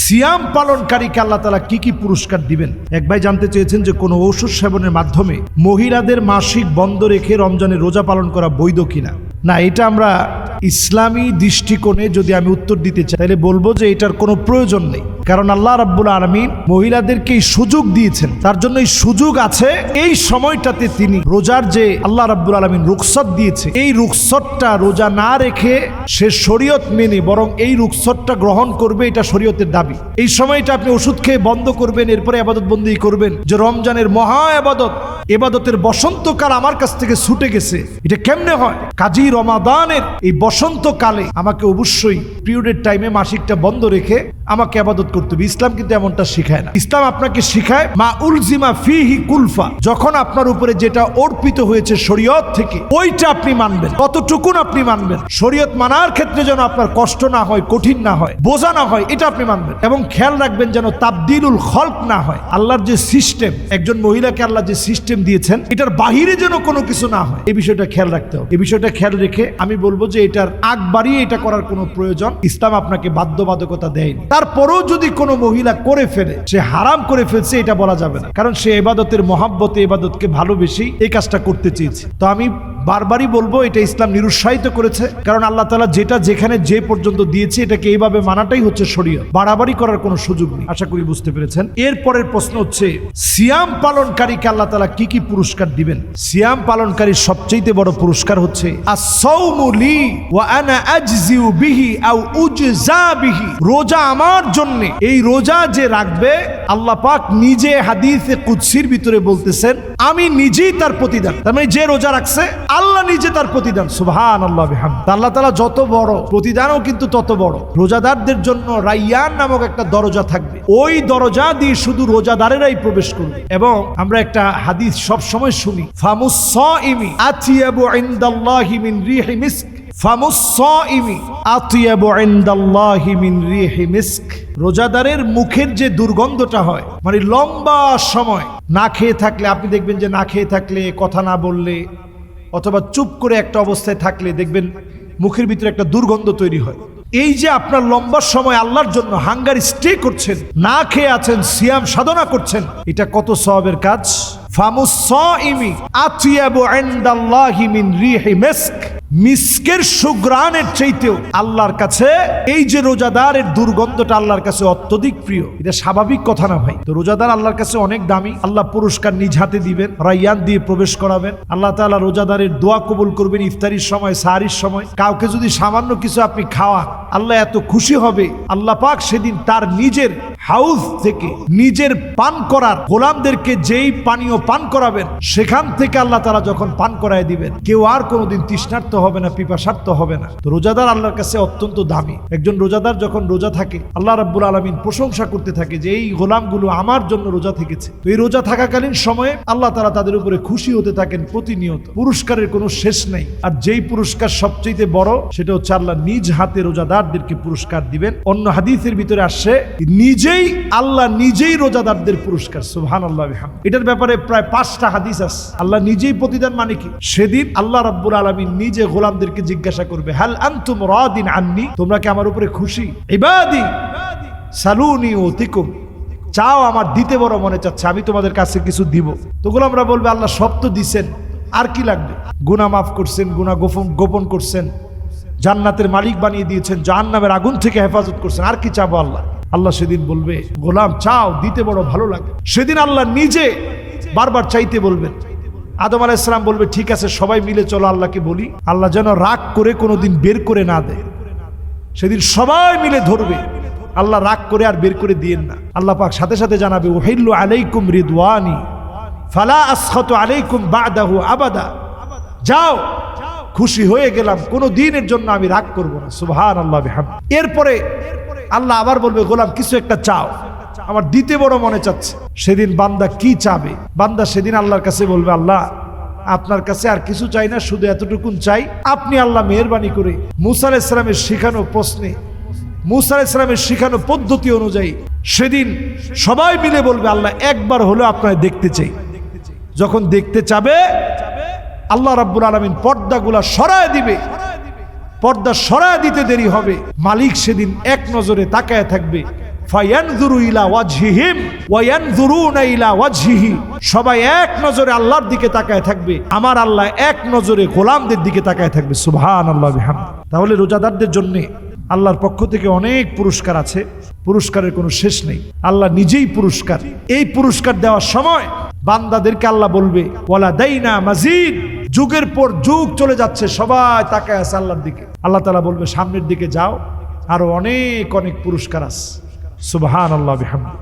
সিয়াম পালনকারীকে আল্লাহ তালা কি কি পুরস্কার দিবেন? এক ভাই জানতে চেয়েছেন যে কোনো ঔষধ সেবনের মাধ্যমে মহিলাদের মাসিক বন্ধ রেখে রমজানে রোজা পালন করা বৈধ কিনা? না, এটা আমরা ইসলামী দৃষ্টিকোণে যদি আমি উত্তর দিতে চাই, তাহলে বলব যে এটার কোনো প্রয়োজন নেই। কারণ আল্লাহ রাব্বুল আলমিন মহিলাদেরকে সুযোগ দিয়েছেন। তার জন্য এই সুযোগ আছে, এই সময়টাতে তিনি রোজার যে আল্লাহ রাব্বুল আলমিন রুকসত দিয়েছে, এই রুকসতটা রোজা না রেখে সে শরীয়ত মেনে বরং এই রুকসতটা গ্রহণ করবে, এটা শরীয়তের দাবি। এই সময়টা আপনি ওষুধ খেয়ে বন্ধ করবেন, এরপরে আবাদত বন্দি করবেন। যে রমজানের মহা আবাদত, এবাদতের বসন্তকাল আমার কাছ থেকে ছুটে গেছে, এটা কেমনে হয়? কাজী রমাদানের এই বসন্তকালে আমাকে অবশ্যই পিরিয়ডের টাইমে মাসিকটা বন্ধ রেখে আমাকে আবাদত করতে হবে। ইসলাম কিন্তু এমনটা শিখায় না। ইসলাম আপনাকে শিখায়, মা উলজিমা ফিহি কুলফা। যখন আপনার উপরে যেটা অর্পিত হয়েছে শরীয়ত থেকে, ওইটা আপনি মানবেন, কতটুকুন আপনি মানবেন। শরীয়ত মানার ক্ষেত্রে যেন আপনার কষ্ট না হয়, কঠিন না হয়, বোঝা না হয়, এটা আপনি মানবেন। এবং খেয়াল রাখবেন যেন তাবদিলুল খলক না হয়। আল্লাহর যে সিস্টেম একজন মহিলাকে আল্লাহ যে সিস্টেম দিয়েছেন, এটার বাহিরে যেন কোনো কিছু না হয়। এই বিষয়টা খেয়াল রাখতে হবে। এই বিষয়টা খেয়াল রেখে আমি বলব যে এটার আগ বাড়িয়ে এটা করার কোনো প্রয়োজন ইসলাম আপনাকে বাধ্যবাধকতা দেয়নি। তারপরেও যদি কোনো মহিলা করে ফেলে, সে হারাম করে ফেলছে, এটা বলা যাবে না। কারণ সে এবাদতের মহাব্বতে এবাদতকে ভালোবেসেই এই কাজটা করতে চেয়েছে। তো আমি বারবারই বলব, এটা ইসলাম নিরুৎসাহিত করেছে। কারণ আল্লাহ তালা যেটা যেখানে যে পর্যন্ত দিয়েছে, এটাকে এইভাবে মানাটাই হচ্ছে শরীয় বাড়াবাড়ি করার কোনো সুযোগ নেই। আশা করি বুঝতে পেরেছেন। এরপরের প্রশ্ন হচ্ছে, সিয়াম পালনকারীকে আল্লাহ তালা কি কি পুরস্কার দিবেন? সিয়াম পালনকারীর সবচেয়ে বড় পুরস্কার হচ্ছে রোজা আমার জন্য। এই রোজা যে রাখবে, আল্লাহ পাক নিজে হাদিসে কুদসির ভিতরে বলতেছেন, আমি নিজেই তার প্রতিদান। তার মানে যে রোজা রাখছে আল্লাহ নিজে তার প্রতিদান সুবহান আল্লাহ আল্লাহ তালা যত বড় প্রতিদানও কিন্তু তত বড়। রোজাদারদের জন্য রাইয়ান নামক একটা দরজা থাকবে। ওই দরজা দিয়ে শুধু রোজাদারেরাই প্রবেশ করবে। এবং আমরা একটা হাদিস সব সময় শুনি, ফামুস ইমি মিন মিস্ক। রোজাদারের মুখের যে দুর্গন্ধটা হয় মানে লম্বা সময় না খেয়ে থাকলে, আপনি দেখবেন যে না খেয়ে থাকলে, কথা না বললে অথবা চুপ করে একটা অবস্থায় থাকলে দেখবেন মুখের ভিতরে একটা দুর্গন্ধ তৈরি হয়। এই যে আপনার লম্বা সময় আল্লাহর জন্য হাঙ্গার স্টে করছেন, না খেয়ে আছেন, সিয়াম সাধনা করছেন, এটা কত সবের কাজ? ফামুস ইমি আতিয়াবু ইনদাল্লাহি মিন রিহি মিস্ক। মিসকের সুগ্রানের চাইতেও আল্লাহর কাছে, এই যে রোজাদারের দুর্গন্ধটা আল্লাহর কাছে অত্যধিক প্রিয়, এটা স্বাভাবিক কথা না ভাই? তো রোজাদার আল্লাহর কাছে অনেক দামি, আল্লাহ পুরস্কার নিজ হাতে দিবেন, রাইয়ান দিয়ে প্রবেশ করাবেন, আল্লাহ তাআলা রোজাদারের দোয়া কবুল করবেন ইফতারির সময়, সাহারির সময়। কাউকে যদি সামান্য কিছু আপনি খাওয়ান, আল্লাহ এত খুশি হবে, আল্লাহ পাক সেদিন তার নিজের হাউস থেকে নিজের পান করার গোলামদেরকে যেই পানীয় পান করাবেন, সেখান থেকে আল্লাহ তারা যখন পান করায় দিবেন, কেউ আর কোনোদিন তৃষ্ণার্ত হবে না পিপাসার্থ হবে না। তো রোজাদার আল্লাহর কাছে অত্যন্ত দামি। একজন রোজাদার যখন রোজা থাকে, আল্লাহ রাব্বুল আলমিন প্রশংসা করতে থাকে যে এই গোলামগুলো আমার জন্য রোজা থেকেছে। তো এই রোজা থাকাকালীন সময়ে আল্লাহ তারা তাদের উপরে খুশি হতে থাকেন প্রতিনিয়ত। পুরস্কারের কোনো শেষ নেই। আর যেই পুরস্কার সবচেয়ে বড়, সেটা হচ্ছে আল্লাহ নিজ হাতে রোজাদারদেরকে পুরস্কার দিবেন। অন্য হাদিসের ভিতরে আসছে নিজেই আল্লাহ নিজেই রোজাদারদের পুরস্কার সুবহান আল্লাহ এটার ব্যাপারে প্রায় পাঁচটা হাদিস আছে। আল্লাহ নিজেই প্রতিদান মানে কি? সেদিন আল্লাহ রাব্বুল আলমী নিজে গোলামদেরকে জিজ্ঞাসা করবে, হাল আন্তুম রাদিন আননি? তোমরা কি আমার উপরে খুশি? ইবাদি, সালুনি ও তিকুম চাও আমার দিতে বড় মনে চাচ্ছে, আমি তোমাদের কাছে কিছু দিব। তো গোলামরা বলবে, আল্লাহ সব তো দিছেন, আর কি লাগবে? গুনাহ মাফ করছেন, গুনাহ গোপন গোপন করছেন, জান্নাতের মালিক বানিয়ে দিয়েছেন, জাহান্নামের আগুন থেকে হেফাজত করছেন, আর কি চাবো আল্লাহ? আল্লাহ সেদিন বলবে, গোলাম, চাও, দিতে বড় ভালো লাগে। সেদিন আল্লাহ নিজে বারবার চাইতে বলবেন। আদম আলাইসালাম বলবে, ঠিক আছে, সবাই মিলে চলো আল্লাহকে বলি। আল্লাহ যেন রাগ করে কোনোদিন বের করে না দেয়। সেদিন সবাই মিলে ধরবে। আল্লাহ রাগ করে আর বের করে দিয়েন না। আল্লাহ পাক সাথে সাথে জানাবে, ওহিল্লু আলাইকুম রিদওয়ানি, ফালা আসখত আলাইকুম বাদাহু আবাদা। যাও, খুশি হয়ে গেলাম কোনো দিনের জন্য আমি রাগ করব না। সুবহান আল্লাহ এরপরে আল্লাহ আবার বলবে, গোলাম, কিছু একটা চাও। আমার দিতে বড় মনে চাচ্ছে, সেদিন বান্দা কি চাবে? বান্দা সেদিন আল্লাহর কাছে বলবে, আল্লাহ, আপনার কাছে আর কিছু চাই না, শুধু এতটুকুন চাই। আপনি আল্লাহ মেহরবানি করে মুসা ইসলামের শিখানো প্রশ্নে, মুসা ইসলামের শিখানো পদ্ধতি অনুযায়ী সেদিন সবাই মিলে বলবে, আল্লাহ, একবার হলেও আপনার দেখতে চাই। যখন দেখতে চাবে, আল্লাহ রাব্বুল আলমিন পর্দাগুলা সরায় দিবে। পর্দা সরায় দিতে দেরি হবে। মালিক সেদিন এক নজরে তাকায় থাকবে। সবাই এক নজরে আল্লাহর দিকে তাকায় থাকবে। আমার আল্লাহ এক নজরে গোলামদের দিকে তাকায় থাকবে। সুবহানাল্লাহ বিহামদ। তাহলে রোজাদারদের জন্য আল্লাহর পক্ষ থেকে অনেক পুরস্কার আছে। পুরস্কারের কোনো শেষ নেই। আল্লাহ নিজেই পুরস্কার। এই পুরস্কার দেওয়ার সময় বান্দাদেরকে আল্লাহ বলবে ওয়ালা দাইনা মাজিদ। যুগের পর যুগ চলে যাচ্ছে সবাই তাকে আছে আল্লাহর দিকে। আল্লাহ তালা বলবে, সামনের দিকে যাও, আরও অনেক অনেক পুরস্কার আছে। সুবাহান আল্লাহ বিহামদ।